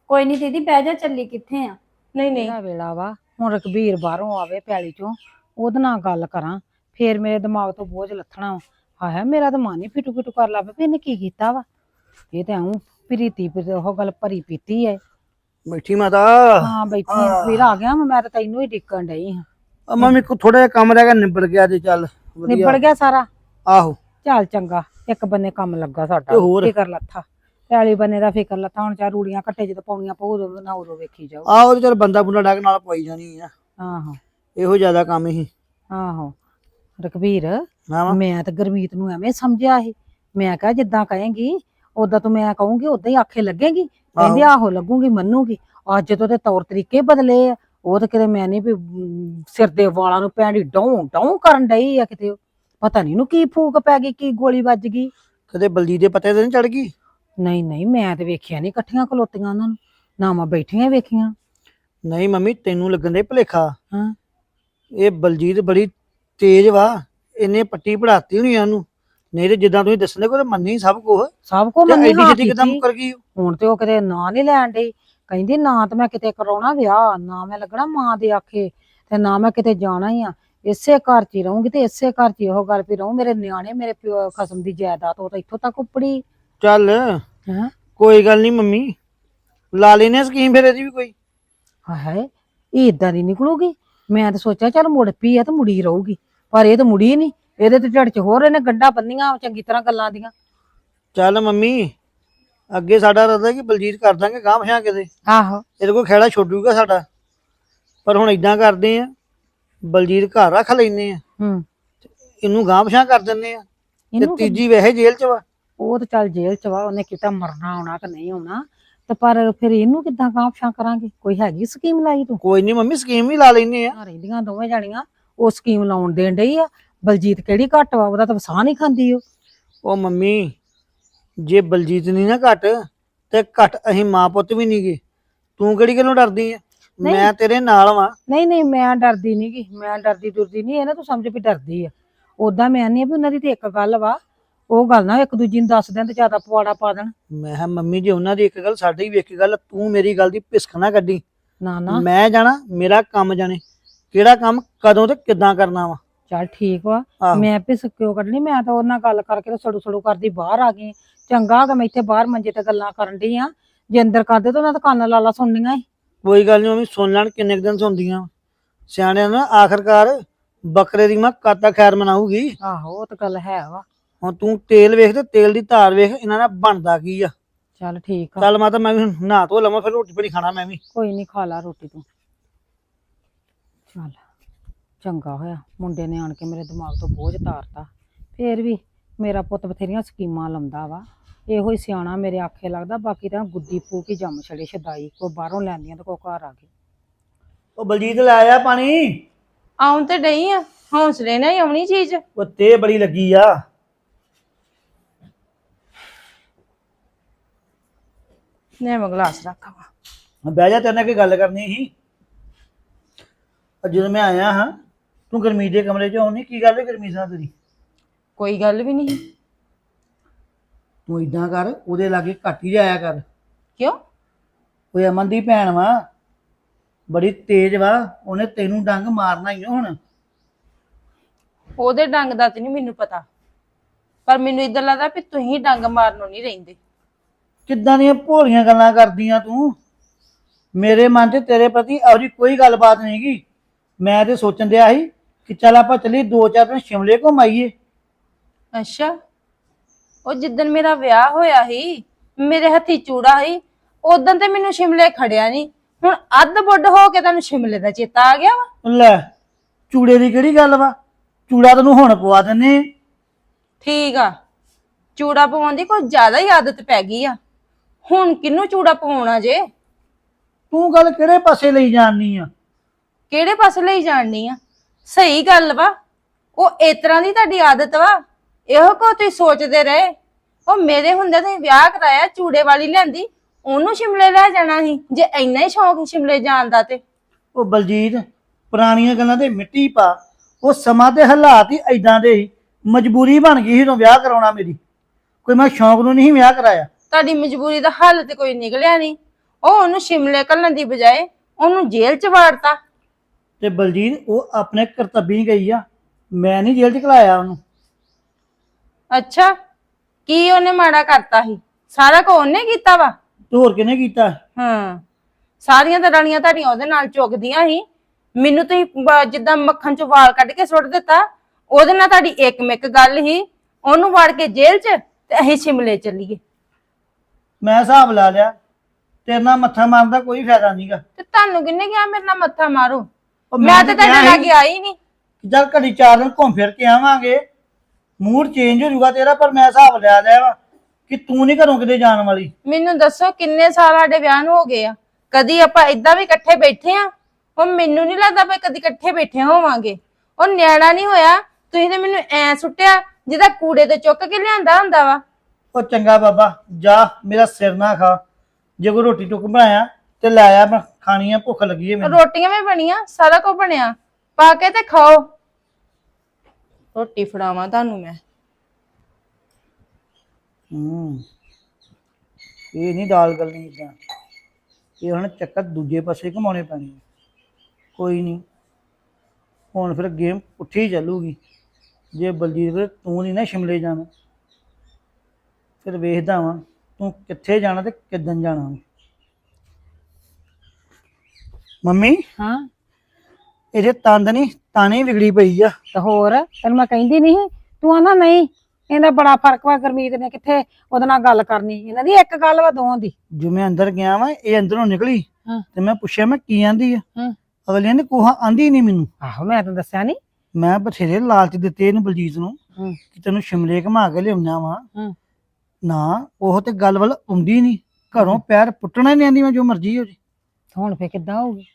ਕੋਈ ਨਹੀਂ ਦੀਦੀ ਬਹਿ ਜਾ ਚੱਲੀ ਕਿੱਥੇ ਆ? ਨਹੀਂ ਨਹੀਂ। ਵੇਲਾ ਵਾ ਹੁਣ ਰਕਬੀਰ ਬਾਹਰੋਂ ਆਵੇ ਪੈਲੀ ਚੋਂ। ਉਹਦੇ ਨਾਲ ਗੱਲ ਕਰਾਂ ਫੇਰ ਮੇਰੇ ਦਿਮਾਗ ਤੋਂ ਬੋਝ ਲੱਥਣਾ ਆਇਆ ਮੇਰਾ ਤਾਂ ਮਨ ਹੀ ਫਿਟੂ ਫਿਟੂ ਕਰ ਲੱਗ ਪਿਆ ਇਹਨੇ ਕੀ ਕੀਤਾ ਵਾ? ਇਹ ਤੇ ਆਉਂ ਪ੍ਰੀਤੀ ਪਰ ਉਹ ਗੱਲ ਭਰੀ ਪੀਤੀ ਐ। ਬੈਠੀ ਮਾਤਾ। ਹਾਂ ਬੈਠੀ। ਵੀਰ ਆ ਗਿਆ ਮੈਂ ਤਾਂ ਤੈਨੂੰ ਹੀ ਡਿੱਕਣ ਡਈ ਹਾਂ। ਆ ਮੰਮੀ ਕੋ ਥੋੜਾ ਜਿਹਾ ਕੰਮ ਰਹਿ ਗਿਆ ਨਿਬੜ ਗਿਆ ਤੇ ਚੱਲ ਵਧੀਆ। ਨਿਬੜ ਗਿਆ ਸਾਰਾ? ਆਹੋ। ਚੱਲ ਚੰਗਾ ਇੱਕ ਬੰਨੇ ਕੰਮ ਲੱਗਾ ਸਾਡਾ? ਫਿਕਰ ਲੱਥਾ। ਪੈਲੀ ਬੰਨੇ ਦਾ ਫਿਕਰ ਲੱਥਾ ਹੁਣ ਚਾ ਰੂੜੀਆਂ ਕੱਟੇ ਜਦੋਂ ਪਾਉਣੀਆਂ ਪਊ ਉਦੋਂ ਨਾ ਉਦੋਂ ਵੇਖੀ ਜਾਓ ਆਹੋ ਤੇ ਚੱਲ ਬੰਦਾ ਬੁੰਦਾ ਡਾਕ ਨਾਲ ਪਵਾਈ ਜਾਣੀ ਆ। ਆਹੋ। ਇਹੋ ਜ਼ਿਆਦਾ ਕੰਮ ਹੀ ਆਹੋ। ਰਕਬੀਰ ਹਾਂ ਵਾ। ਮੈਂ ਤਾਂ ਗੁਰਮੀਤ ਨੂੰ ਐਵੇਂ ਸਮਝਿਆ ਸੀ। ਮੈਂ ਕਿਹਾ ਜਿੱਦਾਂ ਕਹੇਂਗੀ ਉਦਾਂ ਤੂੰ ਮੈਂ ਕਹੂੰਗੀ ਉਦਾਂ ਹੀ ਆਖੇ ਲੱਗੇਗੀ। ਕਹਿੰਦੀ ਆਹੋ। ਲੱਗੂਗੀ ਮੰਨੂਗੀ। ਅੱਜ ਤੋਂ ਤੇ ਤੌਰ ਤਰੀਕੇ ਬਦਲੇ ਆ। ਉਹ ਤਾਂ ਕਿਤੇ ਮੈਂ ਨਹੀਂ ਵੀ ਸਿਰ ਦੇ ਵਾਲਾਂ ਨੂੰ ਪੈਂਦੀ ਡੌਂ ਡੌਂ ਕਰਨ ਡਈ ਆ ਕਿਤੇ। ਉਹ। ਪਤਾ ਨਹੀਂ ਨੂੰ ਕੀ ਫੂਕ ਪੈ ਗਈ ਕੀ ਗੋਲੀ ਵੱਜ ਗਈ। ਕਦੇ ਬਲਜੀ ਦੇ ਪੱਤੇ ਤੇ ਨਹੀਂ ਚੜ ਗਈ? ਨਹੀਂ ਨਹੀਂ ਮੈਂ ਤੇ ਵੇਖਿਆ ਨਹੀਂ ਇਕੱਠੀਆਂ ਖਲੋਤੀਆਂ ਉਹਨਾਂ ਨੂੰ। ਨਾ ਮੈਂ ਬੈਠੀਆਂ ਵੇਖੀਆਂ। ਨਹੀਂ ਮੰਮੀ ਤੈਨੂੰ ਲੱਗਣ ਦੇ ਭਲੇਖਾ। ਹਾਂ। ਇਹ ਬਲਜੀਤ ਬੜੀ ਤੇਜ਼ ਵਾ ਇਹਨੇ ਪੱਟੀ ਪੜਾਤੀ ਹੋਣੀ ਆ ਉਹਨੂੰ। ਨਹੀਂ ਤੇ ਜਿੱਦਾਂ ਤੁਸੀਂ ਦੱਸਦੇ ਕੋ ਮੰਨੀ ਸਭ ਕੁਝ ਸਭ ਕੋ ਮੰਨੀ ਹਾਂ ਛੇਤੀ ਕਿਦਾਂ ਕੀਤੀ। ਕਰ ਗਈ ਉਹ? ਹੁਣ ਤੇ ਉਹ ਕਿਤੇ ਨਾਂ ਨਹੀਂ ਲੈਣ ਡਈ। ਕਹਿੰਦੀ ਨਾ ਤੇ ਮੈਂ ਕਿਤੇ ਕਰਾਉਣਾ ਵਿਆਹ ਨਾ ਮੈਂ ਲੱਗਣਾ ਮਾਂ ਦੇ ਆਖੇ ਤੇ ਨਾ ਮੈਂ ਕਿਤੇ ਜਾਣਾ ਹੀ ਆ। ਇਸੇ ਘਰ 'ਚ ਹੀ ਰਹੂੰਗੀ ਤੇ ਇਸੇ ਘਰ 'ਚ ਹੀ ਉਹ ਗੱਲ ਵੀ ਰਹੂੰ। ਮੇਰੇ ਨਿਆਣੇ ਮੇਰੇ ਪਿਓ ਖਸਮ ਦੀ ਜਾਇਦਾਦ ਉਹ ਤਾਂ ਇੱਥੋਂ ਤੱਕ ਉੱਪੜੀ। ਚੱਲ ਹੈ? ਕੋਈ ਗੱਲ ਨਹੀਂ ਮੰਮੀ। ਲਾ ਲੈਨੇ ਸਕੀਮ ਫਿਰ ਇਹਦੀ ਵੀ ਕੋਈ। ਹਾਏ ਇਹ ਇਦਾਂ ਦੀ ਨਿਕਲੂਗੀ? ਮੈਂ ਤਾਂ ਸੋਚਿਆ ਚੱਲ ਮੁੜ ਪਈ ਆ ਤੇ ਮੁੜੀ ਰਹੂਗੀ ਪਰ ਇਹ ਤਾਂ ਮੁੜੀ ਨਹੀਂ ਇਹਦੇ ਤੇ ਝੜ 'ਚ ਹੋਰ ਇਹਨੇ ਗੰਡਾ ਬੰਨੀਆਂ ਚੰਗੀ ਤਰ੍ਹਾਂ ਗੱਲਾਂ ਦੀਆਂ। ਚੱਲ ਮੰਮੀ ਅੱਗੇ ਸਾਡਾ ਰੱਦਾ ਕਿ ਬਲਜੀਤ ਕਰ ਦਾਂਗੇ ਗਾਂਹ ਪਛਾਂ ਕਿਤੇ ਆਹੋ। ਇਹਦੇ ਕੋਲ ਖੇੜਾ ਛੋਡੂਗਾ ਸਾਡਾ। ਪਰ ਹੁਣ ਇਦਾਂ ਕਰਦੇ ਆ ਬਲਜੀਤ ਘਰ ਰੱਖ ਲੈਨੇ ਆ। ਹੂੰ। ਇਹਨੂੰ ਗਾਂਹ ਪਛਾਂ ਕਰ ਦਿੰਨੇ ਆ। ਤੇ ਇਹਨੂੰ ਤੀਜੀ ਵੈਸੇ ਜੇਲ੍ਹ 'ਚ ਵਾ। ਉਹ ਤਾਂ ਚੱਲ ਜੇਲ੍ਹ ਚ ਵਾ ਉਹਨੇ ਕਿਤਾ ਮਰਨਾ ਆਉਣਾ ਕਿ ਨਹੀਂ ਆਉਣਾ। ਤੇ ਪਰ ਫਿਰ ਇਹਨੂੰ ਕਿੱਦਾਂ ਕਾਂਪਸ਼ਾਂ ਕਰਾਂਗੇ? ਕੋਈ ਹੈਗੀ ਸਕੀਮ ਲਾਈ ਤੂੰ? ਕੋਈ ਨਹੀਂ ਮੰਮੀ ਸਕੀਮ ਵੀ ਲਾ ਲੈਨੇ ਆ। ਰਹਿੰਦੀਆਂ ਦੋਵੇਂ ਜਾਣੀਆਂ। ਉਹ ਸਕੀਮ ਲਾਉਣ ਦੇਣ ਡਈ ਆ। ਬਲਜੀਤ ਕਿਹੜੀ ਘੱਟ ਵਾ? ਉਹਦਾ ਤਾਂ ਵਸਾਹ ਨਹੀਂ ਖਾਂਦੀ ਉਹ। ਉਹ ਮੰਮੀ ਜੇ ਬਲਜੀਤ ਨਹੀਂ ਨਾ ਘਟ ਤੇ ਘਟ ਅਸੀਂ ਮਾਂ ਪੁੱਤ ਵੀ ਨਹੀਂਗੇ ਤੂੰ ਕਿਹੜੀ ਗੱਲੋਂ ਡਰਦੀ ਆ? ਨਹੀਂ। ਮੈਂ ਤੇਰੇ ਨਾਲ ਵਾਂ। ਨਹੀਂ ਨਹੀਂ ਮੈਂ ਡਰਦੀ ਨਹੀਂ ਗੀ ਮੈਂ ਡਰਦੀ ਦੁਰਦੀ ਨਹੀਂ ਇਹ ਨਾ ਤੂੰ ਸਮਝ ਵੀ ਡਰਦੀ ਆ। ਉਦਾਂ ਮੈਂ ਨਹੀਂ ਵੀ ਉਹਨਾਂ ਦੀ ਤੇ ਇੱਕ ਗੱਲ ਵਾ। ਉਹ ਗੱਲ ਨਾ ਇੱਕ ਦੂਜੀ ਨੂੰ ਦੱਸ ਦੇਣ ਤੇ ਜ਼ਿਆਦਾ ਪਵਾੜਾ ਪਾ ਦੇਣ। ਮੈਂ ਕਿਹਾ ਮੰਮੀ ਜੇ ਉਹਨਾਂ ਦੀ ਇੱਕ ਗੱਲ ਸਾਡੀ ਵੀ ਇੱਕ ਗੱਲ ਤੂੰ ਮੇਰੀ ਗੱਲ ਦੀ ਪਿਸਕ ਨਾ ਕੱਢੀ। ਨਾ ਨਾ। ਮੈਂ ਜਾਣਾ ਮੇਰਾ ਕੰਮ ਜਾਣੇ। ਕਿਹੜਾ ਕੰਮ ਕਦੋਂ ਤੇ ਕਿੱਦਾਂ ਕਰਨਾ ਵਾ? ਚੱਲ ਠੀਕ ਵਾ। ਆਹੋ। ਮੈਂ ਪਿਸ ਕਿਉਂ ਕੱਢਣੀ? ਮੈਂ ਤਾਂ ਉਹਨਾਂ ਨਾਲ ਗੱਲ ਕਰਕੇ ਤੇ ਸੜੂ ਸੜੂ ਕਰਦੀ ਬਾਹਰ ਆ ਗਈ। ਚੰਗਾ ਕਿ ਮੈਂ ਇੱਥੇ ਬਾਹਰ ਮੰਜੇ ਤੇ ਗੱਲਾਂ ਕਰਨ ਡਈ ਆ। ਜੇ ਅੰਦਰ ਕਰਦੇ ਤਾਂ ਉਹਨਾਂ ਦਾ ਕੰਨ ਲਾਲਾ ਸੁਣਨੀਆਂ ਈ। ਕੋਈ ਗੱਲ ਨਹੀਂ ਮੰਮੀ ਸੁਣ ਲੈਣ ਕਿੰਨੇ ਕੁ ਦਿਨ ਸੁਣਦੀਆਂ ਵਾਂ। ਸਿਆਣਿਆਂ ਨੂੰ ਨਾ ਆਖਰਕਾਰ ਬੱਕਰੇ ਦੀ ਮਾਂ ਕਾਤਾ ਖੈਰ ਮਨਾਊਗੀ? ਆਹੋ ਉਹ ਤਾਂ ਗੱਲ ਹੈ ਵਾ। ਹੁਣ ਤੂੰ ਤੇਲ ਵੇਖ ਤੇ ਤੇਲ ਦੀ ਧਾਰ ਵੇਖ ਇਹਨਾਂ ਨਾਲ ਬਣਦਾ ਕੀ ਆ? ਚੱਲ ਠੀਕ ਆ। ਚੱਲ ਮਾਤਾ ਮੈਂ ਵੀ ਹੁਣ ਨਹਾ ਧੋ ਲਵਾਂ ਫਿਰ ਰੋਟੀ ਪਾਣੀ ਖਾਣਾ ਮੈਂ ਵੀ। ਕੋਈ ਨਹੀਂ ਖਾ ਲਾ ਰੋਟੀ ਤੂੰ। ਚੱਲ ਚੰਗਾ ਹੋਇਆ। ਮੁੰਡੇ ਨੇ ਆਣ ਕੇ ਮੇਰੇ ਦਿਮਾਗ ਤੋਂ ਬੋਝ ਤਾਰਤਾ। ਫੇਰ ਵੀ ਮੇਰਾ ਪੁੱਤ ਬਥੇਰੀਆਂ ਸਕੀਮਾਂ ਲਾਉਂਦਾ ਵਾ। ਇਹੋ ਹੀ ਸਿਆਣਾ ਮੇਰੇ ਆਖੇ ਲੱਗਦਾ ਬਾਕੀ ਤਾਂ ਗੁੱਦੀ ਫੂਕ ਹੀ ਜੰਮ ਛੜੇ ਛਦਾਈ। ਕੋ ਬਾਹਰੋਂ ਲੈਂਦੀਆਂ ਤੇ ਕੋ ਘਰ ਆ ਗਈ ਉਹ ਬਲਜੀਤ ਲੈ ਆ ਪਾਣੀ। ਆਉਣ ਤੇ ਡਈ ਆ ਹੌਸਲੇ ਨਾਲ ਹੀ ਆਉਣੀ ਚੀਜ਼। ਉਹ ਤੇ ਬੜੀ ਲੱਗੀ ਆ। ਨੇ ਮੈਂ ਗਲਾਸ ਰੱਖਾਂ। ਬਹਿ ਜਾ ਤੇਰੇ ਨਾਲ ਕੀ ਗੱਲ ਕਰਨੀ ਸੀ। ਅੱਜ ਜਦੋਂ ਮੈਂ ਆਇਆ ਹਾਂ ਤੂੰ ਗਰਮੀ ਦੇ ਕਮਰੇ 'ਚ ਆਉਣੀ ਕੀ ਗੱਲ ਹੈ ਗਰਮੀ ਸਾਂ ਤੇਰੀ? ਕੋਈ ਗੱਲ ਵੀ ਨਹੀਂ। ਤੂੰ ਇਦਾਂ ਕਰ ਉਹਦੇ ਲਾਗੇ ਘੱਟ ਹੀ ਜਾਇਆ ਕਰ। ਕਿਉਂ? ਉਹ ਅਮਨ ਦੀ ਭੈਣ ਵਾ ਬੜੀ ਤੇਜ਼ ਵਾ ਉਹਨੇ ਤੈਨੂੰ ਡੰਗ ਮਾਰਨਾ ਹੀ ਆ ਹੁਣ। ਉਹਦੇ ਡੰਗ ਦਾ ਤੇ ਨਹੀਂ ਮੈਨੂੰ ਪਤਾ। ਪਰ ਮੈਨੂੰ ਇਦਾਂ ਲੱਗਦਾ ਵੀ ਤੁਸੀਂ ਡੰਗ ਮਾਰਨੋਂ ਨਹੀਂ ਰਹਿੰਦੇ। ਕਿੱਦਾਂ ਦੀਆਂ ਭੋਲੀਆਂ ਗੱਲਾਂ ਕਰਦੀਆਂ ਤੂੰ? ਮੇਰੇ ਮਨ 'ਚ ਤੇਰੇ ਪ੍ਰਤੀ ਜਿਹੀ ਕੋਈ ਗੱਲਬਾਤ ਨਹੀਂ ਗੀ। ਮੈਂ ਤੇ ਸੋਚਣ ਦਿਆ ਸੀ ਕਿ ਚੱਲ ਆਪਾਂ ਚੱਲੀ ਦੋ ਚਾਰ ਦਿਨ ਸ਼ਿਮਲੇ ਘੁੰਮ ਆਈਏ। ਅੱਛਾ। ਉਹ ਜਿੱਦਣ ਮੇਰਾ ਵਿਆਹ ਹੋਇਆ ਸੀ ਮੇਰੇ ਹੱਥੀ ਚੂੜਾ ਸੀ ਉਦੋਂ ਤੇ ਮੈਨੂੰ ਸ਼ਿਮਲੇ ਖੜਿਆ ਨਹੀਂ ਹੁਣ ਅੱਧ ਬੁੱਢ ਹੋ ਕੇ ਤੁਹਾਨੂੰ ਸ਼ਿਮਲੇ ਦਾ ਚੇਤਾ ਆ ਗਿਆ ਵਾ? ਲੈ ਚੂੜੇ ਦੀ ਕਿਹੜੀ ਗੱਲ ਵਾ? ਚੂੜਾ ਤੈਨੂੰ ਹੁਣ ਪਵਾ ਦਿੰਨੇ ਠੀਕ ਆ। ਚੂੜਾ ਪਵਾਉਣ ਦੀ ਕੋਈ ਜ਼ਿਆਦਾ ਹੀ ਆਦਤ ਪੈ ਗਈ ਆ। ਹੁਣ ਕਿਹਨੂੰ ਚੂੜਾ ਪਵਾਉਣਾ ਜੇ? ਤੂੰ ਗੱਲ ਕਿਹੜੇ ਪਾਸੇ ਲਈ ਜਾਣੀ ਆ? ਕਿਹੜੇ ਪਾਸੇ ਲਈ ਜਾਣਨੀ ਆ? ਸਹੀ ਗੱਲ ਵਾ। ਉਹ ਇਸ ਤਰ੍ਹਾਂ ਦੀ ਤੁਹਾਡੀ ਆਦਤ ਵਾ। ਇਹੋ ਕੋ ਤੁਸੀਂ ਸੋਚਦੇ ਰਹੇ। ਉਹ ਮੇਰੇ ਹੁੰਦੇ ਤੁਸੀਂ ਵਿਆਹ ਕਰਾਇਆ ਚੂੜੇ ਵਾਲੀ ਲਿਆਂਦੀ ਉਹਨੂੰ ਸ਼ਿਮਲੇ ਲੈ ਜਾਣਾ ਸੀ। ਜੇ ਇੰਨਾ ਹੀ ਸ਼ੌਂਕ ਸ਼ਿਮਲੇ ਜਾਣ ਦਾ ਤੇ। ਉਹ ਬਲਜੀਤ ਪੁਰਾਣੀਆਂ ਗੱਲਾਂ ਤੇ ਮਿੱਟੀ ਪਾ। ਉਹ ਸਮਾਂ ਤੇ ਹਾਲਾਤ ਹੀ ਐਦਾਂ ਦੇ ਸੀ। ਮਜਬੂਰੀ ਬਣ ਗਈ ਸੀ ਉਦੋਂ ਵਿਆਹ ਕਰਾਉਣਾ ਮੇਰੀ। ਕੋਈ ਮੈਂ ਸ਼ੌਂਕ ਨੂੰ ਨਹੀਂ ਵਿਆਹ ਕਰਾਇਆ। ਤੁਹਾਡੀ ਮਜਬੂਰੀ ਦਾ ਹੱਲ ਤੇ ਕੋਈ ਨਿਕਲਿਆ ਨਹੀਂ। ਉਹ ਉਹਨੂੰ ਸ਼ਿਮਲੇ ਕੱਲਣ ਦੀ ਬਜਾਏ ਉਹਨੂੰ ਜੇਲ੍ਹ ਚ ਵਾੜਤਾ। ਤੇ ਬਲਜੀਤ ਉਹ ਆਪਣੇ ਕਰਤੱਬੀ ਗਈ ਆ। ਮੈਂ ਨਹੀਂ ਜੇਲ੍ਹ 'ਚ ਘਲਾਇਆ ਉਹਨੂੰ। ਅੱਛਾ ਕੀ ਉਹਨੇ ਮਾੜਾ ਕਰਤਾ ਸੀ? ਸਾਰਾ ਕੁਝ ਉਹਨੇ ਕੀਤਾ ਵਾ? ਤੇ ਹੋਰ ਕਿਹਨੇ ਕੀਤਾ? ਹਾਂ ਸਾਰੀਆਂ ਦਰਾਣੀਆਂ ਤੁਹਾਡੀਆਂ ਉਹਦੇ ਨਾਲ ਚੁਗਦੀਆਂ ਸੀ। ਮੈਨੂੰ ਤੁਸੀਂ ਬ- ਜਿੱਦਾਂ ਮੱਖਣ ਚੋਂ ਵਾਲ ਕੱਢ ਕੇ ਸੁੱਟ ਦਿੱਤਾ ਉਹਦੇ ਨਾਲ ਤੁਹਾਡੀ ਇੱਕ ਮਿੱਕ ਗੱਲ ਸੀ। ਉਹਨੂੰ ਵੜ ਕੇ ਜੇਲ੍ਹ 'ਚ ਤੇ ਅਸੀਂ ਸ਼ਿਮਲੇ ਚੱਲੀਏ। ਮੈਂ ਹਿਸਾਬ ਲਾ ਲਿਆ ਤੇਰੇ ਨਾਲ ਮੱਥਾ ਮਾਰਨ ਦਾ ਕੋਈ ਫਾਇਦਾ ਨਹੀਂਗਾ ਤੇ ਤੁਹਾਨੂੰ ਕਿੰਨੇ ਕਿਹਾ ਮੇਰੇ ਨਾਲ ਮੱਥਾ ਮਾਰੋ? ਮੈਂ ਤੇ ਤੁਹਾਡੇ ਲਾਗੇ ਆਈ ਨਹੀਂ। ਜਦ ਘੜੀ ਚਾਰ ਦਿਨ ਘੁੰਮ ਫਿਰ ਕੇ ਆਵਾਂਗੇ। ਮੂਡ ਚੇਂਜ ਹੋ ਜਾਊਗਾ ਤੇਰਾ ਪਰ ਮੈਂ ਹਿਸਾਬ ਲਿਆ ਲਿਆ ਵਾ ਕਿ ਤੂੰ ਨਹੀਂ ਘਰੋਂ ਕਿਤੇ ਜਾਣ ਵਾਲੀ। ਮੈਨੂੰ ਦੱਸੋ ਕਿੰਨੇ ਸਾਲ ਸਾਡੇ ਵਿਆਹ ਨੂੰ ਹੋ ਗਏ ਆ? ਕਦੀ ਆਪਾਂ ਇਦਾਂ ਵੀ ਇਕੱਠੇ ਬੈਠੇ ਆ? ਉਹ ਮੈਨੂੰ ਨਹੀਂ ਲੱਗਦਾ ਆਪਾਂ ਕਦੀ ਇਕੱਠੇ ਬੈਠੇ ਹੋਵਾਂਗੇ। ਉਹ ਨਿਆਣਾ ਨਹੀਂ ਹੋਇਆ ਤੁਸੀਂ ਤੇ ਮੈਨੂੰ ਐ ਸੁੱਟਿਆ ਜਿਹਦਾ ਕੂੜੇ ਤੇ ਚੁੱਕ ਕੇ ਲਿਆਂਦਾ ਹੁੰਦਾ ਵਾ। ਉਹ ਚੰਗਾ ਬਾਬਾ ਜਾ ਮੇਰਾ ਸਿਰ ਨਾ ਖਾ। ਜੇ ਕੋਈ ਰੋਟੀ ਟੁੱਕ ਬਣਾਇਆ ਤੇ ਲੈ ਆ ਮੈਂ ਖਾਣੀ ਆ ਭੁੱਖ ਲੱਗੀ ਹੈ ਮੈਨੂੰ। ਰੋਟੀਆਂ ਵੀ ਬਣੀਆਂ ਸਾਰਾ ਕੁਝ ਬਣਿਆ। ਪਾ ਕੇ ਤੇ ਖਾਓ। ਰੋਟੀ ਫੜਾਵਾਂ ਤੁਹਾਨੂੰ ਮੈਂ। ਹੂੰ। ਇਹ ਨਹੀਂ ਦਾਲ ਗਲਣੀ ਇਦਾਂ ਇਹ ਹੁਣ ਚੱਕਰ ਦੂਜੇ ਪਾਸੇ ਘਮਾਉਣੇ ਪੈਣੇ ਆ। ਕੋਈ ਨਹੀਂ। ਹੁਣ ਫਿਰ ਗੇਮ ਉੱਠੀ ਚੱਲੂਗੀ। ਜੇ ਬਲਜੀਤ ਵੀਰ ਤੂੰ ਨਹੀਂ ਨਾ ਸ਼ਿਮਲੇ ਜਾਣਾ। ਫਿਰ ਵੇਖਦਾ ਵਾਂ ਤੂੰ ਕਿੱਥੇ ਜਾਣਾ ਤੇ ਕਿੱਦਣ ਜਾਣਾ ਮੰਮੀ? ਹਾਂ। ਇਹਦੇ ਤੰਦ ਨਹੀਂ ਤਾਣੇ ਵਿਗੜੀ ਪਈ ਆ। ਤੇ ਹੋਰ ਤੈਨੂੰ ਮੈਂ ਕਹਿੰਦੀ ਨਹੀਂ ਤੂੰ ਆਨਾ ਨਹੀਂ ਇਹਦਾ ਬੜਾ ਫ਼ਰਕ ਵਾ ਗੁਰਮੀਤ ਨੇ ਕਿੱਥੇ ਉਹਦੇ ਨਾਲ ਗੱਲ ਕਰਨੀ ਇਹਨਾਂ ਦੀ ਇੱਕ ਗੱਲ ਵਾ ਦੋਵਾਂ ਦੀ। ਜੋ ਮੈਂ ਅੰਦਰ ਗਿਆ ਵਾਂ ਇਹ ਅੰਦਰੋਂ ਨਿਕਲੀ ਹਾਂ। ਤੇ ਮੈਂ ਪੁੱਛਿਆ ਮੈਂ ਕੀ ਆਂਦੀ ਆ? ਹਾਂ। ਅਗਲੀ ਨੇ ਕੋਹਾ ਆਂਦੀ ਨਹੀਂ ਮੈਨੂੰ। ਆਹੋ ਮੈਂ ਤੈਨੂੰ ਦੱਸਿਆ ਨਹੀਂ ਮੈਂ ਬਥੇਰੇ ਲਾਲਚ ਦਿੱਤੇ ਇਹਨੂੰ ਬਲਜੀਤ ਨੂੰ। ਕਿ ਤੈਨੂੰ ਸ਼ਿਮਲੇ ਘੁਮਾ ਕੇ ਲਿਆਉਣਾ ਵਾ। ਹੂੰ। ਨਾ ਉਹ ਤੇ ਗੱਲ ਵੱਲ ਆਉਂਦੀ ਨਹੀਂ। ਘਰੋਂ ਪੈਰ ਪੁੱਟਣਾ ਹੀ ਨਹੀਂ ਆਂਦੀ ਮੈਂ ਜੋ ਮਰਜ਼ੀ ਹੋ ਜੇ। ਹੁਣ ਫੇ ਕਿੱਦਾਂ ਹੋਊਗੀ?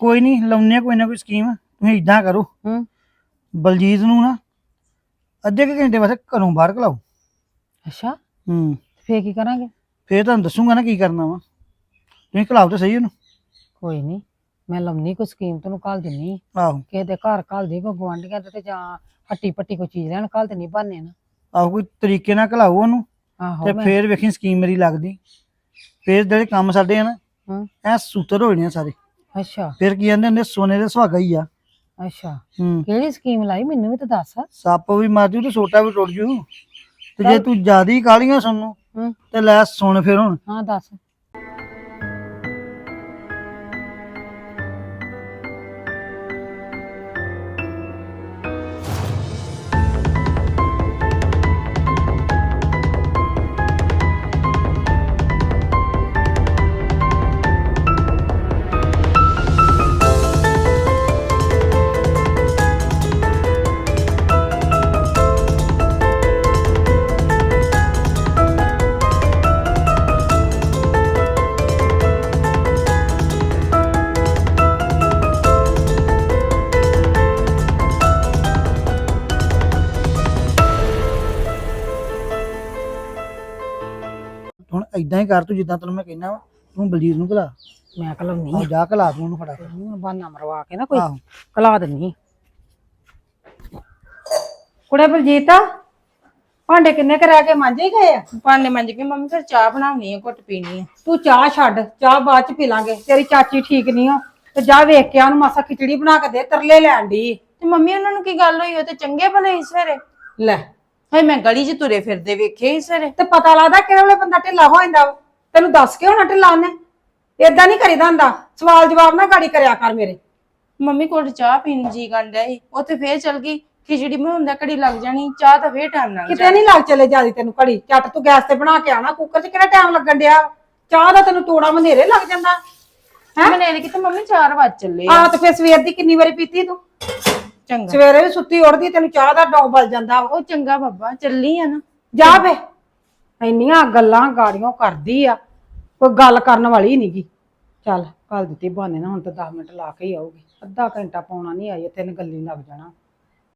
ਕੋਈ ਨਹੀਂ ਲਾਉਨੇ ਆ ਕੋਈ ਨਾ ਕੋਈ ਸਕੀਮ ਤੁਸੀਂ ਇਦਾਂ ਕਰੋ। ਹੂੰ। ਬਲਜੀਤ ਨੂੰ ਨਾ ਅੱਧੇ ਕੁ ਘੰਟੇ ਵਾਸਤੇ ਘਰੋਂ ਬਾਹਰ ਘਲਾਓ ਅੱਛਾ। ਹੂੰ। ਫੇ ਕੀ ਕਰਾਂਗੇ? ਫੇਰ ਤੁਹਾਨੂੰ ਦੱਸੂਗਾ ਨਾ ਕੀ ਕਰਨਾ ਵਾ। ਤੁਸੀਂ ਘਲਾਓ ਤਾਂ ਸਹੀ ਉਹਨੂੰ। ਕੋਈ ਨਹੀਂ ਮੈਂ ਲੰਮੀ ਕੋ ਸਕੀਮ ਤੈਨੂੰ ਕੱਲ ਦਿੰਨੀ ਆਹੋ। ਕਿਸੇ ਦੇ ਘਰ ਕੱਲ ਦੀ ਕੋ ਗਵਾਂਢੀਆਂ ਦੇ ਤੇ ਜਾਂ ਹੱਟੀ ਪੱਟੀ ਕੋ ਚੀਜ਼ ਲੈਣ ਕੱਲ ਤੇ ਨਹੀਂ ਬਣਨੇ ਨਾ ਆਹੋ ਕੋਈ ਤਰੀਕੇ ਨਾਲ ਘਲਾਓ ਉਹਨੂੰ ਆਹੋ ਤੇ ਫੇਰ ਵੇਖੀ ਸਕੀਮ ਮੇਰੀ ਲੱਗਦੀ। ਫੇਰ ਜਿਹੜੇ ਕੰਮ ਸਾਡੇ ਆ ਨਾ ਹੂੰ। ਐ ਸੂਤਰ ਹੋ ਜਾਣੇ ਆ ਸਾਰੇ। ਅੱਛਾ। ਫਿਰ ਕੀ ਕਹਿੰਦੇ ਹੁੰਦੇ ਸੋਨੇ ਦੇ ਸੁਹਾਗਾ ਹੀ ਆ। ਅੱਛਾ। ਹੂੰ। ਕਿਹੜੀ ਸਕੀਮ ਲਾਈ ਮੈਨੂੰ ਵੀ ਤਾਂ ਦੱਸ। ਸੱਪ ਵੀ ਮਰ ਜੂ ਤੇ ਸੋਟਾ ਵੀ ਟੁੱਟ ਜੂ। ਤੇ ਜੇ ਤੂੰ ਜ਼ਿਆਦਾ ਹੀ ਕਾਲੀਆਂ ਸੁਣਨੂੰ ਹੂੰ। ਤੇ ਲੈ ਸੁਣ ਫਿਰ ਹੁਣ। ਹਾਂ ਦੱਸ। ਇਦਾਂ ਹੀ ਕਰ ਤੂੰ ਜਿੱਦਾਂ ਤੈਨੂੰ ਮੈਂ ਕਹਿਣਾ ਵਾ ਤੂੰ ਬਲਜੀਤ ਨੂੰ ਘਲਾ। ਮੈਂ ਕਲਾਉਣੀ ਆ। ਜਾ ਘਲਾ ਤੂੰ ਉਹਨੂੰ ਫੜਾ ਕੇ। ਬਹਾਨਾ ਮਰਵਾ ਕੇ ਨਾ ਕੋਈ। ਆਹੋ। ਕਲਾ ਦਿੰਨੀ ਕੁੜੇ ਬਲਜੀਤ ਭਾਂਡੇ ਕਿੰਨੇ ਕੁ ਰਹਿ ਕੇ ਮਾਂਜੇ ਹੀ ਗਏ ਆ? ਭਾਂਡੇ ਮੰਜ ਕੇ ਮੰਮੀ ਫਿਰ ਚਾਹ ਬਣਾਉਣੀ ਆ ਘੁੱਟ ਪੀਣੀ ਆ। ਤੂੰ ਚਾਹ ਛੱਡ ਚਾਹ ਬਾਅਦ ਚ ਪੀ ਲਾਂਗੇ। ਤੇਰੀ ਚਾਚੀ ਠੀਕ ਨਹੀਂ ਹੋ ਤੇ ਜਾ ਵੇਖ ਕੇ ਆ ਉਹਨੂੰ ਮਾਸਾ ਖਿਚੜੀ ਬਣਾ ਕੇ ਦੇ ਤਰਲੇ ਲੈਣ ਦੀ ਤੇ ਮੰਮੀ ਉਹਨਾਂ ਨੂੰ ਕੀ ਗੱਲ ਹੋਈ? ਉਹ ਤੇ ਚੰਗੇ ਭਲੇ ਸੀ ਸਵੇਰੇ। ਲੈ ਹਾਏ ਮੈਂ ਗਲੀ 'ਚ ਤੁਰੇ ਫਿਰਦੇ ਵੇਖੇ ਸੀ ਸਵੇਰੇ ਤੇ ਪਤਾ ਲੱਗਦਾ ਕਿਹੜੇ ਵੇਲੇ ਬੰਦਾ ਢਿੱਲਾ ਹੋ ਜਾਂਦਾ ਵਾ। ਤੈਨੂੰ ਦੱਸ ਕੇ ਹੋਣਾ ਢਿੱਲਾ ਉਹਨੇ? ਏਦਾਂ ਨਹੀਂ ਕਰੀਦਾ ਹੁੰਦਾ। ਸਵਾਲ ਜਵਾਬ ਨਾ ਗਾੜੀ ਕਰਿਆ ਕਰ ਮੇਰੇ। ਮੰਮੀ ਕੋਲ ਚਾਹ ਪੀਣ ਨੂੰ ਜੀ ਕਰਦਾ ਸੀ। ਉੱਥੇ ਫੇਰ ਚਲ ਗਈ। ਖਿਚੜੀ ਬਣਾਉਂਦਾ ਘੜੀ ਲੱਗ ਜਾਣੀ। ਚਾਹ ਤਾਂ ਫੇਰ ਟਾਈਮ ਲੱਗ ਕਿਤੇ ਨਹੀਂ ਲੱਗ ਚਲੇ ਜਾਂਦੀ ਤੈਨੂੰ ਘੜੀ। ਝੱਟ ਤੂੰ ਗੈਸ ਤੇ ਬਣਾ ਕੇ ਆਣਾ ਕੁੱਕਰ 'ਚ ਕਿਹੜਾ ਟਾਈਮ ਲੱਗਣ ਡਿਆ? ਚਾਹ ਦਾ ਤੈਨੂੰ ਤੋੜਾ ਮਨੇਰੇ ਲੱਗ ਜਾਂਦਾ। ਜਾਣੀ ਮੈਂ ਨੇ ਕਿਤੇ ਮੰਮੀ 4 ਵਜ ਚੱਲੇ ਆ। ਆ ਤੇ ਫੇਰ ਸਵੇਰ ਦੀ ਕਿੰਨੀ ਵਾਰੀ ਪੀਤੀ ਤੂੰ? ਚੰਗਾ। ਸਵੇਰੇ ਵੀ ਸੁੱਤੀ ਉੱਠਦੀ ਤੈਨੂੰ ਚਾਹ ਦਾ ਡੌਂ ਬਲ ਜਾਂਦਾ ਵਾ। ਉਹ ਚੰਗਾ ਬਾਬਾ ਚੱਲੀ ਆ ਨਾ। ਜਾ ਵੇ। ਇੰਨੀਆਂ ਗੱਲਾਂ ਗਾੜੀਆਂ ਕਰਦੀ ਆ। ਕੋਈ ਗੱਲ ਕਰਨ ਵਾਲੀ ਨੀ ਗੀ। ਚੱਲ ਕੱਲ ਦਿੱਤੀ ਬਹਾਨੇ ਨਾ ਹੁਣ ਤਾਂ 10 ਮਿੰਟ ਲਾ ਕੇ ਹੀ ਆਊਗੀ। ਅੱਧਾ ਘੰਟਾ ਪਾਉਣਾ ਨਹੀਂ ਆਈ ਤੈਨੂੰ ਗੱਲੀ ਲੱਗ ਜਾਣਾ।